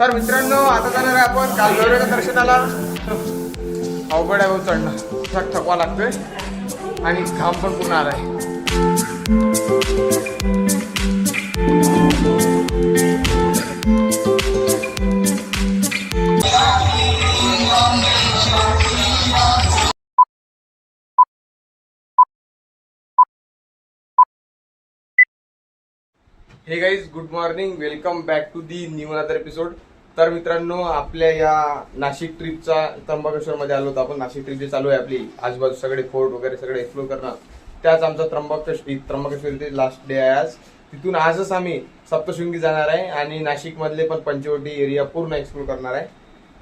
तर मित्रांनो आता जाणार आहे आपण कालभैरवच्या दर्शनाला. अवघड आहे भाऊ चढणं. थक थकवा लागतोय. आणि घाम पण पूर्ण आहे हे guys good morning welcome back to the new other episode तर मित्रांनो आपल्या या नाशिक ट्रिपचा त्र्यंबकेश्वर मध्ये आलो होतो आपण. नाशिक ट्रिप जी चालू आहे आपली आजूबाजू सगळे फोर्ट वगैरे सगळे एक्सप्लोर करणं त्याच आमचा त्र्यंबकेश्वर त्र्यंबकेश्वर लास्ट डे आहे आज. तिथून आजच आम्ही सप्तशृंगी जाणार आहे आणि नाशिक मधले पण पंचवटी एरिया पूर्ण एक्सप्लोर करणार आहे.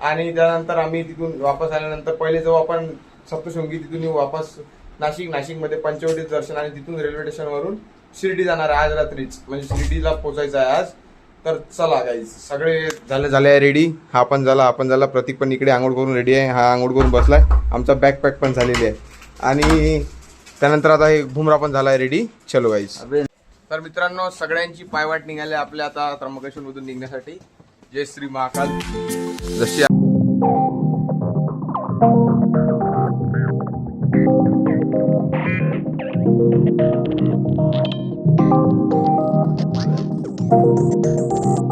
आणि त्यानंतर आम्ही तिथून वापस आल्यानंतर पहिले जेव्हा आपण सप्तशृंगी तिथून येऊ वापस नाशिक. नाशिकमध्ये पंचवटी दर्शन आणि तिथून रेल्वे स्टेशनवरून शिर्डी जाणार आहे आज रात्रीच. म्हणजे शिर्डीला पोहोचायचं आहे आज. तर चला गाईज सगळे झाले झाले रेडी हा पण झाला आपण झाला. प्रतीक पण इकडे आंघोळ करून रेडी आहे. हा आंघोळ करून बसला आहे आमचा बॅकपॅक पण झालेली आहे. आणि त्यानंतर आता हे भुमरा पण झाला आहे रेडी चलो गाईज तर मित्रांनो सगळ्यांची पायवाट निघाली आपल्या आता त्र्यंबकेश्वरमधून निघण्यासाठी. जय श्री महाकाल. जशी Thank you. Thank you.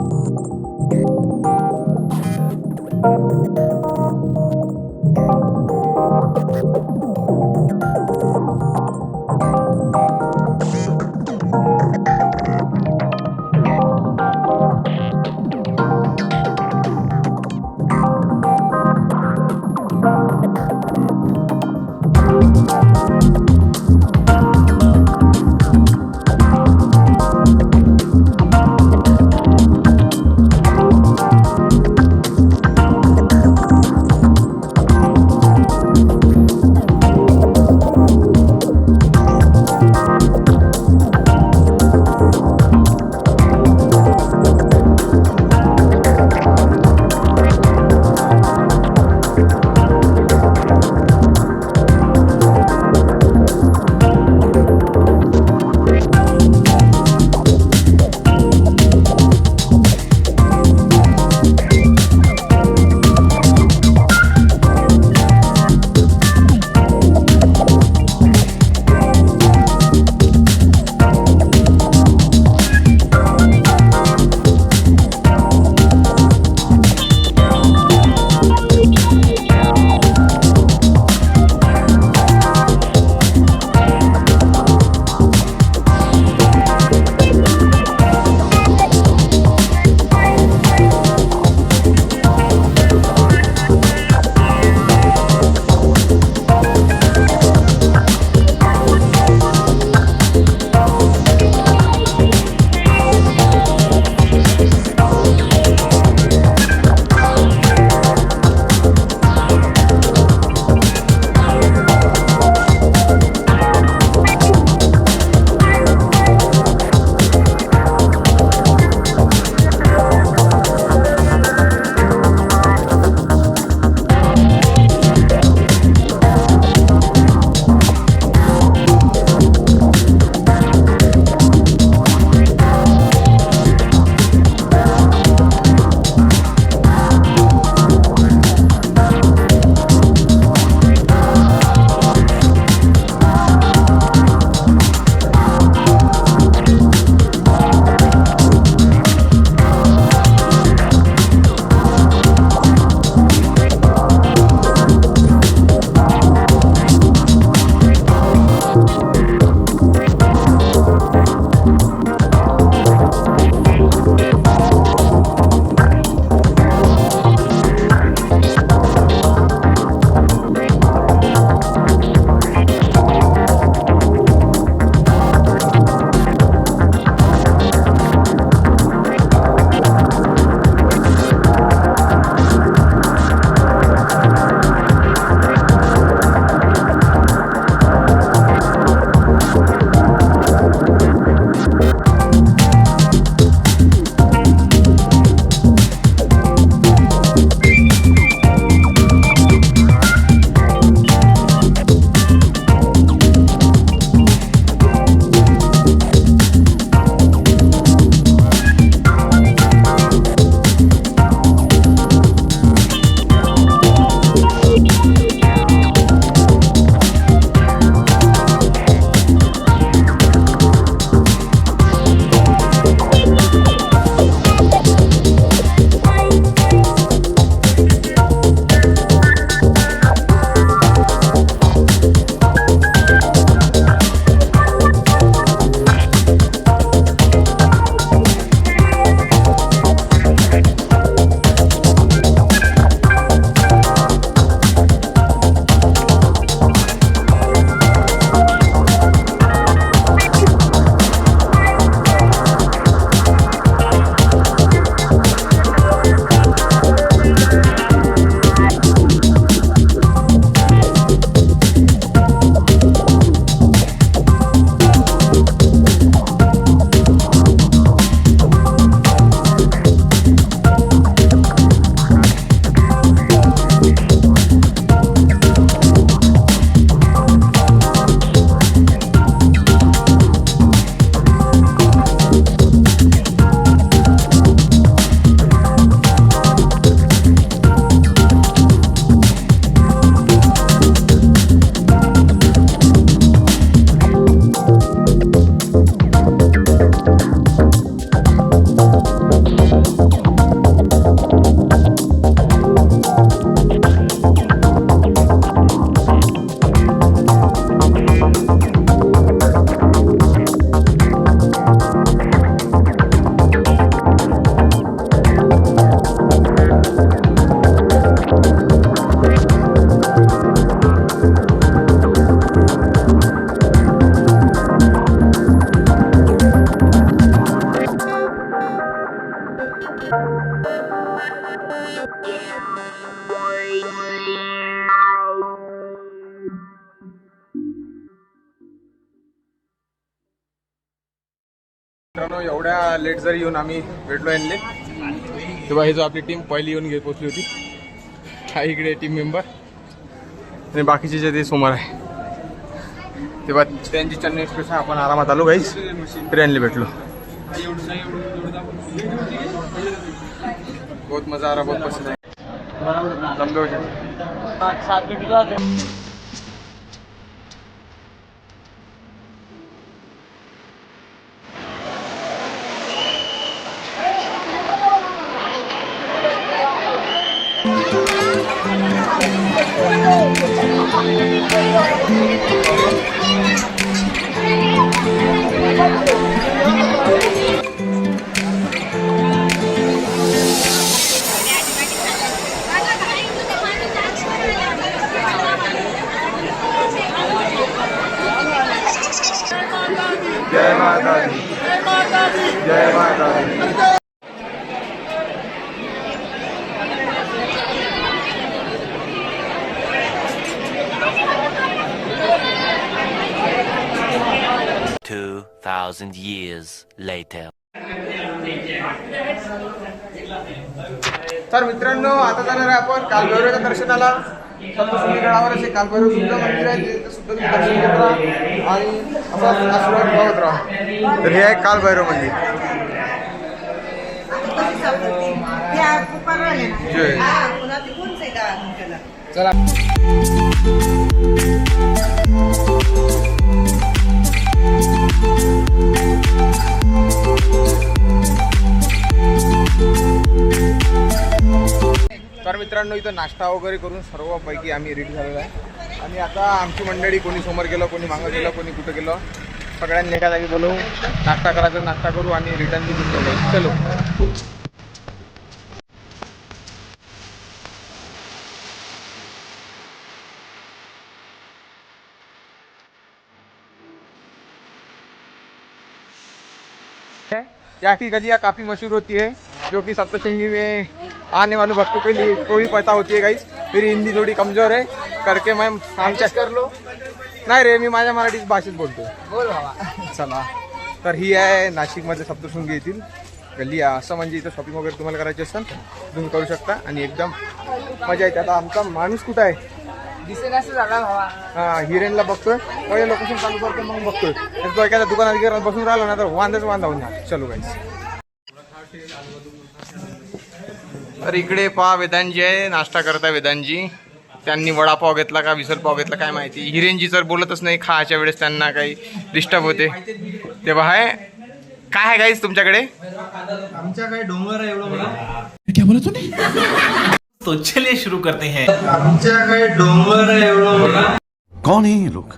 हजर येऊन आम्ही भेटलो यांले. तेव्हा ही जो आपली टीम पहिली येऊन घे पोचली होती. हा इकडे टीम मेंबर आणि बाकीचे जे ते समोर आहे. तेव्हा त्यांची चेन्नई एक्सप्रेस आपण आरामात आलो गाईस ट्रेनला भेटलो. बहुत मजा आ रहा बहुत पसंद आहे. आता जाणार आहे आपण कालभैरवच्या दर्शनाला. सप्तशृंगी असे कालभैरव सुद्धा मंदिर आहे तिथे सुद्धा तुम्ही दर्शन घेत राहा आणि असं आशीर्वाद बघत राहा. तर हे आहे कालभैरव मंदिर. चला. Thank you. तर मित्रांनो इथं नाश्ता वगैरे करून सर्वपैकी आम्ही रेडी झालेलो आहे. आणि आता आमची मंडळी कोणी समोर गेलं कोणी मागं गेलं कोणी कुठं गेलं सगळ्यांनी एका जागी बोलवू नाश्ता करायचा नाश्ता करू आणि रिटर्न निघून चलो. या की काफ़ी मशहूर होती है जो कि सप्तशृंगी में आने वाले भक्तों के लिए थोड़ी पता होती है गाइस मेरी हिंदी थोडी कमजोर आहे करके मैं आमच्या कर लो। नाही रे मी माझ्या मराठी भाषेत बोलतो बोल बाबा चला। तर ही आहे नाशिकमध्ये सप्तशृंगी येथील। गल्ली. असं म्हणजे इथं शॉपिंग वगैरे तुम्हाला करायची असेल तुम्ही करू शकता आणि एकदम मजा येते. आता आमचा माणूस कुठं आहे? हा हिरेनला बघतोय. पहिले लोकेशन चालू करतो मग बघतोय. तर तो एखाद्या दुकानात बसून राहिला ना तर वांदाच वांदा होऊन. चलो गाईस तर इकडे पहा वेदांजी आहे नाश्ता करता वेदांजी. त्यांनी वडापाव घेतला का विसर पाव घेतला काय माहिती. हिरेनजी जर बोलतच नाही खायच्या वेळेस त्यांना काही डिस्टर्ब होते. तेव्हा आहे काय आहे गाईस तुमच्याकडे? आमच्याकडे डोंगर आहे एवढं तो चलिए शुरू करते हैं। आमच्याकडे डोंगर आहे एवढं मोठं? कौन है ये लोग?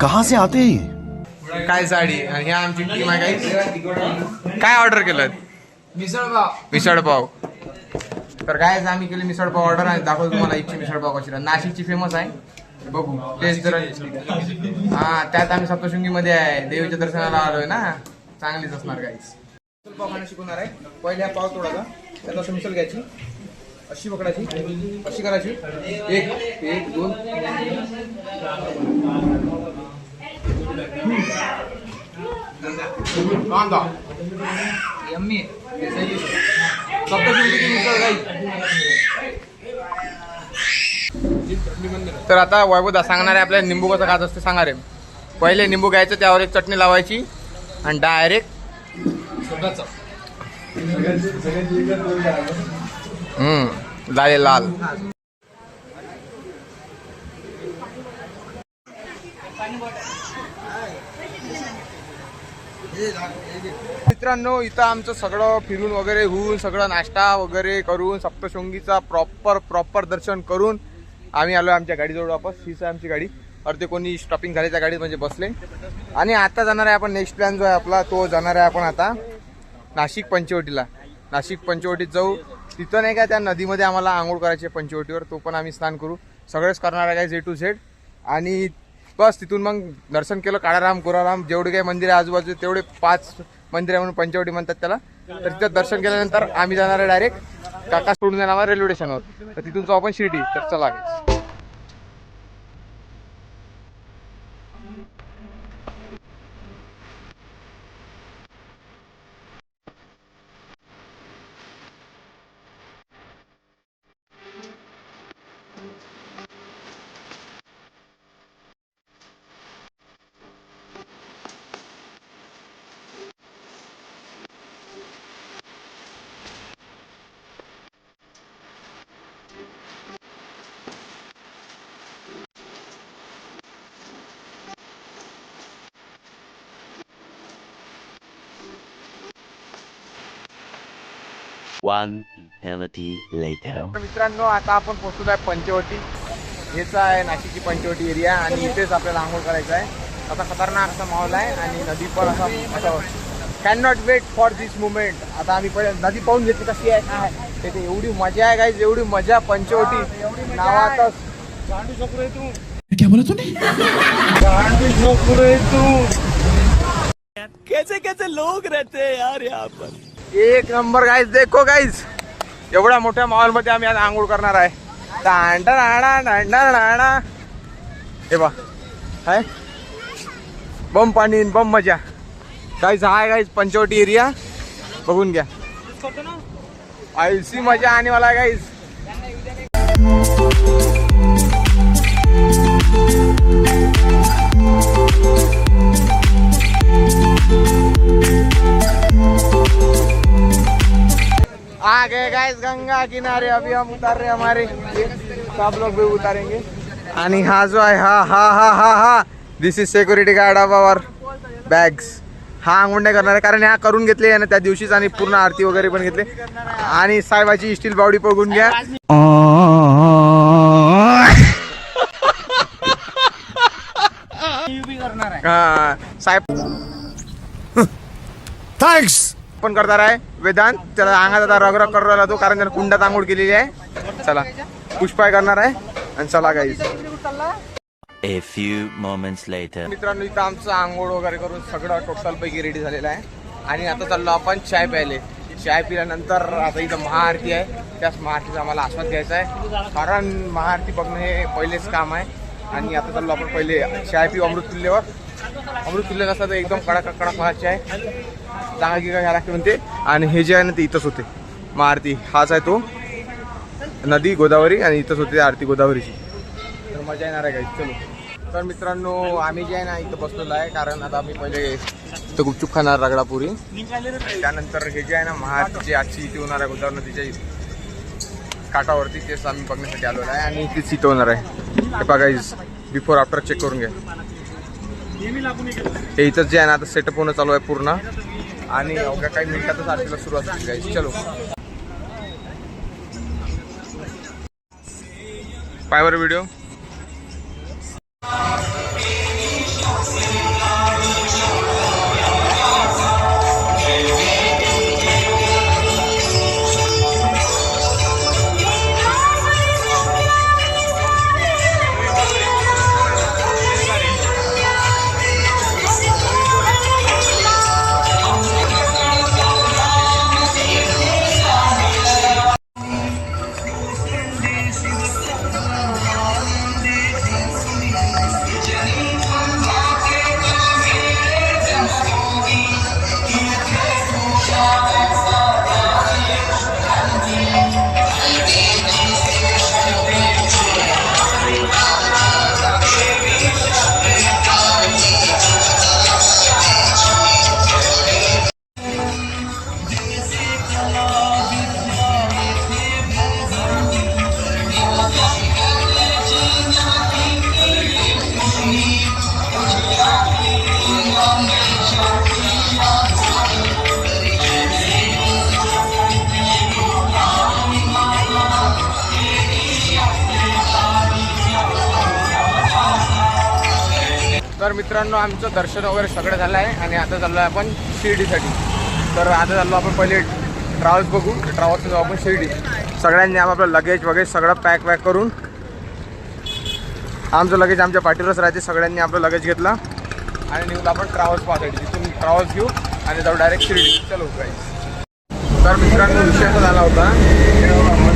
कहां से आते हैं ये? काय साडी? आणि ह्या आमची टीम आहे गाईस काय ऑर्डर केलं मिसळपाव. मिसळपाव. तर काय आम्ही केले मिसळपाव ऑर्डर आहे दाखवतो तुम्हाला इथची मिसळपाव कशी. नाशिकची फेमस आहे. बघू. टेस्ट जरा हा त्यात आम्ही सप्तशृंगी मध्ये आहे. देवीच्या दर्शनाला आलोय ना. चांगलीच असणार गाईस मिसळपाव खाणं शिकवणार आहे. पहिले हा पाव तोडायचा. त्यात असं मिसळ घ्यायची. अशी पकडायची. अशी करायची. एक एक दोन. कांदा यम्मी. तर आता वैभवदा सांगणार आहे आपल्याला निंबू कसं खात असते सांगणार आहे पहिले निंबू घ्यायचं त्यावर एक चटणी लावायची आणि डायरेक्ट हम्म झाले लाल. मित्रांनो इथं आमचं सगळं फिरून वगैरे होऊन सगळं नाश्ता वगैरे करून सप्तशृंगीचा प्रॉपर प्रॉपर दर्शन करून आम्ही आलो आमच्या गाडीजवळ वापस. हीच आहे आमची गाडी. अर्धे कोणी स्टॉपिंग झाली त्या गाडीत म्हणजे बसले. आणि आता जाणार आहे आपण नेक्स्ट प्लॅन जो आहे आपला तो जाणार आहे आपण आता नाशिक पंचवटीला. नाशिक पंचवटीत जाऊ. तिथं नाही का त्या नदीमध्ये आम्हाला आंघोळ करायची आहे पंचवटीवर तो पण आम्ही स्नान करू. सगळेच करणार आहे काय झे टू झेड आणि बस तिथून मग दर्शन केलं काळाराम कुराराम जेवढे काही मंदिर आहे आजूबाजू तेवढे पाच मंदिर आहे म्हणून पंचवटी म्हणतात त्याला. तर तिथं दर्शन केल्यानंतर आम्ही जाणार आहे डायरेक्ट काका सोडून जाणार रेल्वे स्टेशनवर तर तिथून जाऊ आपण शिर्डी. तर चला. Guys. One eternity later. तर मित्रांनो आता आपण पोहोचलो आहे पंचवटी. हेच आहे नाशिकची पंचवटी एरिया आणि इथेच आपल्याला आंघोळ करायचं आहे. असा खतरनाक असा माहोल आहे आणि नदी पण असा असं can not wait for this moment आता आम्ही पहिले नदी पाहून घेतली कशी आहे काय आहे. तिथे एवढी मजा आहे गाईज एवढी मजा पंचवटी. नावातच. क्या बोला तूने? एक नंबर गाईज देखो गाईज एवढ्या मोठ्या मॉलमध्ये आम्ही आज आंघोळ करणार आहे. दांडा राणा दांडा राणा. हे बा हाय. बम पाणी बम मजा. Guys hi guys Panchavati area बघून घ्या. आयसी मजा आणि मला गाईज आ गए गाइस गंगा किनारे अभी हम उतार रहे हमारे। सब लोग भी उतारेंगे। आणि हा जो आहे हा हा हा हा हा this is security guard of our bags हा नाही करणार आहे कारण हा करून घेतले ना त्या दिवशीच आणि पूर्ण आरती वगैरे पण घेतले. आणि साहेबाची स्टील बावडी बघून घ्या. हा, साहेब. थैंक्स पण करणार आहे. वेदांत त्याला अंगात आता रगरग करू राहिला तो कारण त्याने कुंडात आंघोळ केलेली आहे. चला पुष्पाय करणार आहे. आणि चला गाईस A few moments later. मित्रांनो इथं आमचं आंघोळ वगैरे करून सगळं टोटल पैकी रेडी झालेलं आहे. आणि आता चाललो आपण चाय प्यायले. चाय पिल्यानंतर आता इथं महाआरती आहे. त्याच महाआरतीचा आम्हाला आस्वाद घ्यायचा आहे. कारण महाआरती बघणं हे पहिलेच काम आहे. आणि आता चाललो आपण पहिले चाय पिऊ अमृत तुल्यवर अमृत तुल्य कसा तर एकदम कडक कडक व्हायची आहे. जागा गिगा घ्या लागते म्हणते. आणि हे जे आहे ना ते इथंच होते. महाआरती हाच आहे तो. नदी गोदावरी आणि इथंच होते आरती गोदावरीची. तर मजा येणार आहे काही चलो. तर मित्रांनो आम्ही जे आहे ना इथं बसलेलो आहे. कारण आता आम्ही पहिले इथं गुपचूप खाणार रगडापुरी. त्यानंतर हे जे आहे ना महाराष्ट्राची आजची इथे होणार आहे गोदावरी नदीच्या काठावरती तेच आम्ही बघण्यासाठी आलेलो आहे. आणि इथेच इथं होणार आहे. हे बघा बिफोर आफ्टर चेक करून घ्या. हे इथंच जे आहे ना आता सेटअप होणं चालू आहे पूर्ण. आणि अवघ्या काही मिनिटातच आरतीला सुरुवात होईल गाईज चलो. पायवर व्हिडिओ तर मित्रांनो आमचं दर्शन वगैरे सगळं झालं आहे आणि आता चाललो आहे आपण शिर्डीसाठी. तर आता चाललो आपण पहिले ट्रॅव्हल्स बघू ट्रॅव्हल्स जाऊ आपण शिर्डी. सगळ्यांनी आपलं लगेज वगैरे सगळं पॅक वॅक करून आमचं लगेज आमच्या पाठीवरच राहते. सगळ्यांनी आपलं लगेज घेतलं आणि निघून आपण ट्रॅव्हल्स पाहण्यासाठी तिथून ट्रॅव्हल्स घेऊ आणि जाऊ डायरेक्ट शिर्डी. चलो काही तर मित्रांनो विषय झाला होता.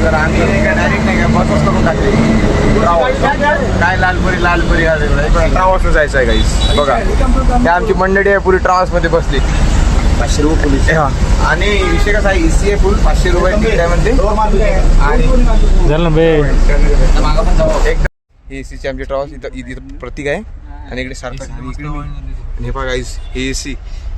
जर आम्ही डायरेक्ट नाही का बसच करून टाकली. काय लालपरी लालपरी ट्रॅव्हल्स जायचं आहे गाईस बघा त्या आमची मंडळी आहे पुरी ट्रॅव्हल्समध्ये बसली. पाचशे रुपये पोलीस. आणि विषय कसा आहे एसी आहे फुल पाचशे रुपये तिकीट आहे म्हणते आणि एक एसीची आमची ट्रॅव्हल्स इथं इथं प्रतीक आहे. आणि इकडे सार्थक आणि हे बघा गाईस हे एसी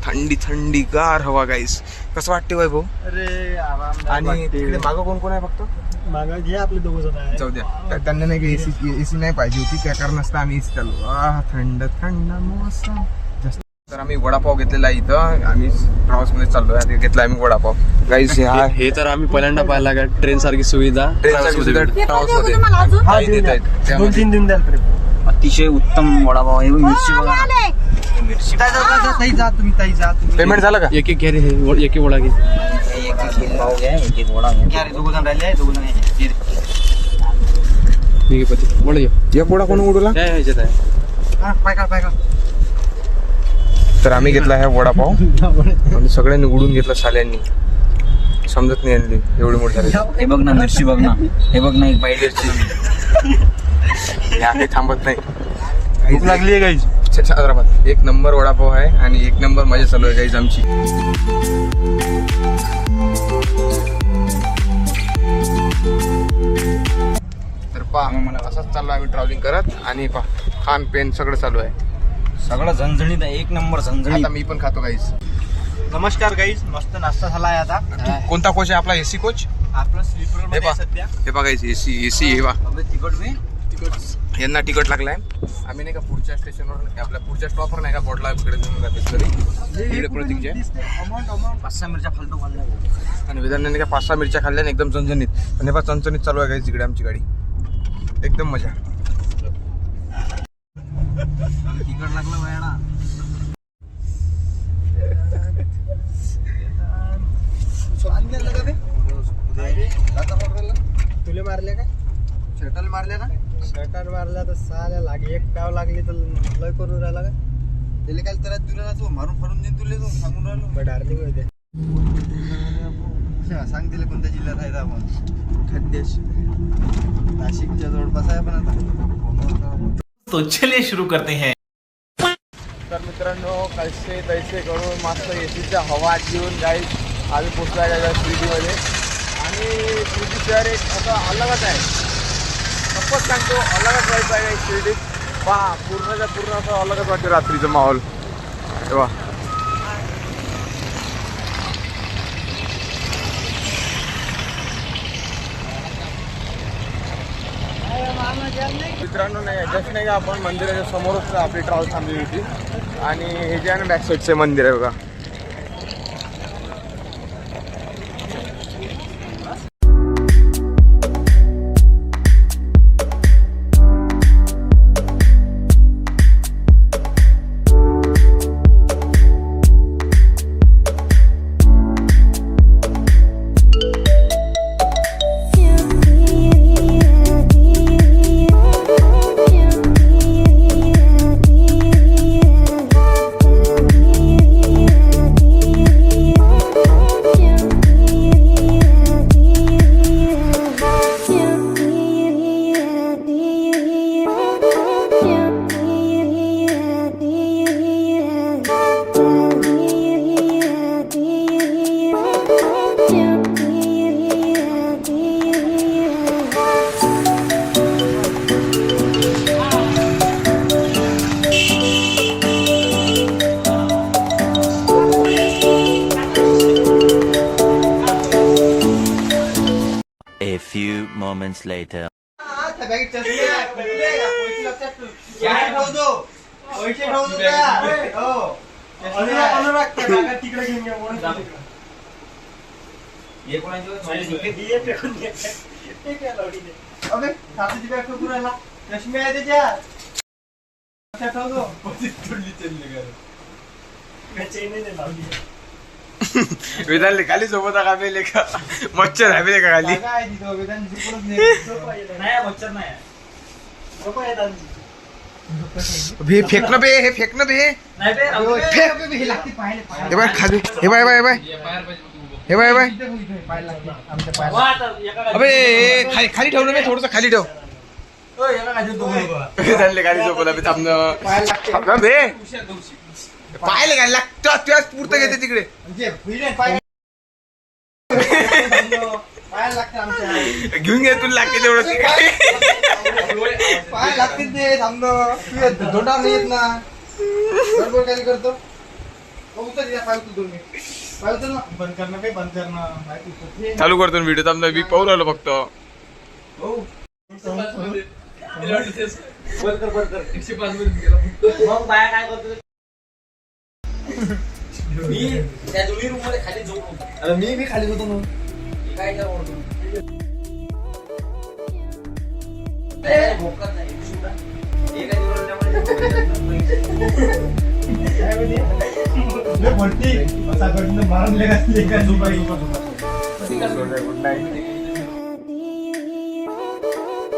थंडी थंडी गार हवा गाईस कसं वाटते वय भाऊ अरे आराम आणि तिकडे मागं कोण कोण आहे फक्त? मागा घे आपले दोघ जण आहे. जाऊ द्या. त्या- त्यांना नाही का एसी एसी नाही पाहिजे होती त्या कारणास्तव आम्ही एसी चालू आह, थंड थंड मोसम. जास्त तर आम्ही वडापाव घेतलेला आहे इथं. आम्ही ट्रॅव्हल्समध्ये चाललोय. आता घेतला आम्ही वडापाव. गाईस हा हे तर आम्ही पहिल्यांदा पाहिला का ट्रेन सारखी सुविधा. ट्रेनचा सुविधा. ट्रॅव्हल्स देऊ मध्ये तुम्हाला अजून? हा देत आहेत. दोन त्यामध्ये. तीन दिन द्याल ट्रिप अतिशय उत्तम वडापाव आहे. मिरची बघा. मिरची ताई जा तुम्ही ताई जा तुम्ही पेमेंट झालं का? एक एक घे रे हे, व- एक एक वडा घे. एक एक पाव घ्या एक एक वडा घ्या घ्या रे दोघ जण राहिले दोघ जण घ्या. मी घे. पती घे एक वडा कोण उडवला? काय ह्याच्यात आहे. हा, पाय काढ पाय काढ तर आम्ही घेतला आहे वडापाव. आणि सगळ्यांनी उडून घेतला साल्यांनी. समजत नाही एवढी मोठी झाली. हे बघ ना मिरची बघ ना. हे बघ ना एक बाईट हे आहे थांबत नाही. भूक लागली आहे गाईज हैदराबाद एक नंबर वडापाव आहे आणि एक नंबर मजा चालू आहे गाईज आमची. तर पहा मला असंच चालू आहे आम्ही ट्रॅव्हलिंग करत आणि पहा खान पेन सगळं चालू आहे. सगळं झणझणीत आहे एक नंबर झणझणीत. आता मी पण खातो गाईज नमस्कार गाईज मस्त नाश्ता झाला आहे आता कोणता कोच आहे? आपला एसी कोच आपलं स्लीपर हे पहा. सध्या. हे बघा एसी एसी हे बघा अबे तिखट बे यांना तिकट लागलाय. आम्ही नाही का पुढच्या स्टेशनवर आपल्या पुढच्या स्टॉपवर नाही का बोटला इकडे घेऊन जाते तरी इकडे प्रतीकचे पाच सहा मिरच्या फालतू खाल्ल्या. आणि वेदांनी का पाच सहा मिरच्या खाल्ल्या एकदम चणचणीत आणि हे पहा चणचणीत चालू आहे गाईज इकडे आमची गाडी. एकदम मजा. तिखट लागलं वयाना तुले मारले का शटल मारले ना? शर्टार मारल्या तर सहाला लागे. एक डाव लागली तर लय करून राहिला का त्याला काय तर तुला ना तू मारून फारून देईन तुला तो सांगून राहिलो. बट डार्लिंग होते सांग तिला कोणत्या जिल्ह्यात आहे आपण खाद्याश नाशिकच्या जवळपास आहे पण आता. तो चलिए शुरू करते हैं। तर मित्रांनो कैसे तैसे करून मस्त एसीच्या हवा घेऊन गाई आम्ही पोचला आहे शिर्डीमध्ये आणि शिर्डी शहर एक असं अलगच आहे. नक्कीच सांगतो अलगच वाईट आहे शिर्डीत. पहा पूर्णच्या पूर्ण असं अलगच वाटते रात्रीचं माहोल. तेव्हा मित्रांनो नाही जस्ट नाही का आपण मंदिराच्या समोरच आपली ट्रॉल थांबली होती. आणि हे जे आहे ना बॅक साईडचे मंदिर आहे बघा. Moments later. वेदांले खाली सोबत कापेले का मच्छर हवेले का खाली. हे फेक ना बे हे फेक ना बे हे बाय खाली. हे बाय हे बाय हे बाय हे बाय हे बाय अबे खाली खाली ठेव ना थोडस खाली ठेव. झोपला बे थांबणं. थांबणं बे पाहिले गाडी लागतं तुझ्याच पुरतं घेते तिकडे. पायाला लागते आमच्या. घेऊन घे तुला लागते तेवढं. तिकडे पाय लागतील ते नाही येत ना. बरोबर काय करतो? हो, उचल या, पाय उचल दोन मिनिट. पाय उचल ना. बंद करणं काही बंद करणं पाय उचल. हे. चालू करतो व्हिडिओ थांबणं मी पाहू राहिलो फक्त. बंद कर, बंद कर. मग बाया काय करतो? मी त्या दोन्ही रूममध्ये खाली झोप. अरे मी मी खाली होतो मग मी काय काय ओरडतो ए, भोकात नाही. शिवरा. काय ओरडल्यामुळे काय माहिती? लय भरती. असा कडनं मारून लेगा- लेगा झोपायला. Good night